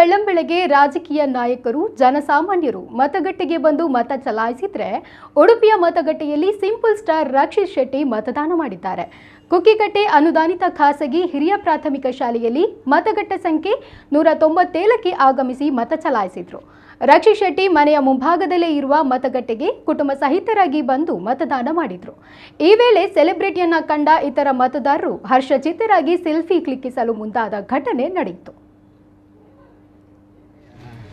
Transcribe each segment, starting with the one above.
ಬೆಳ್ಳಂಬೆಳಗ್ಗೆ ರಾಜಕೀಯ ನಾಯಕರು, ಜನಸಾಮಾನ್ಯರು ಮತಗಟ್ಟೆಗೆ ಬಂದು ಮತ ಚಲಾಯಿಸಿದ್ರೆ ಉಡುಪಿಯ ಮತಗಟ್ಟೆಯಲ್ಲಿ ಸಿಂಪಲ್ ಸ್ಟಾರ್ ರಕ್ಷಿತ್ ಶೆಟ್ಟಿ ಮತದಾನ ಮಾಡಿದ್ದಾರೆ. ಕುಕ್ಕಿಕಟ್ಟೆ ಅನುದಾನಿತ ಖಾಸಗಿ ಹಿರಿಯ ಪ್ರಾಥಮಿಕ ಶಾಲೆಯಲ್ಲಿ ಮತಗಟ್ಟೆ ಸಂಖ್ಯೆ ನೂರ ತೊಂಬತ್ತೇಳಕ್ಕೆ ಆಗಮಿಸಿ ಮತ ಚಲಾಯಿಸಿದ್ರು. ರಕ್ಷಿತ್ ಶೆಟ್ಟಿ ಮನೆಯ ಮುಂಭಾಗದಲ್ಲೇ ಇರುವ ಮತಗಟ್ಟೆಗೆ ಕುಟುಂಬ ಸಹಿತರಾಗಿ ಬಂದು ಮತದಾನ ಮಾಡಿದ್ರು. ಈ ವೇಳೆ ಸೆಲೆಬ್ರಿಟಿಯನ್ನ ಕಂಡ ಇತರ ಮತದಾರರು ಹರ್ಷಚಿತ್ತರಾಗಿ ಸೆಲ್ಫಿ ಕ್ಲಿಕ್ಕಿಸಲು ಮುಂದಾದ ಘಟನೆ ನಡೆಯಿತು.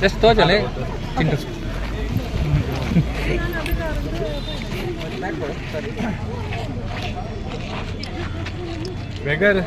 जस्ट तो चले चिंटू बेगर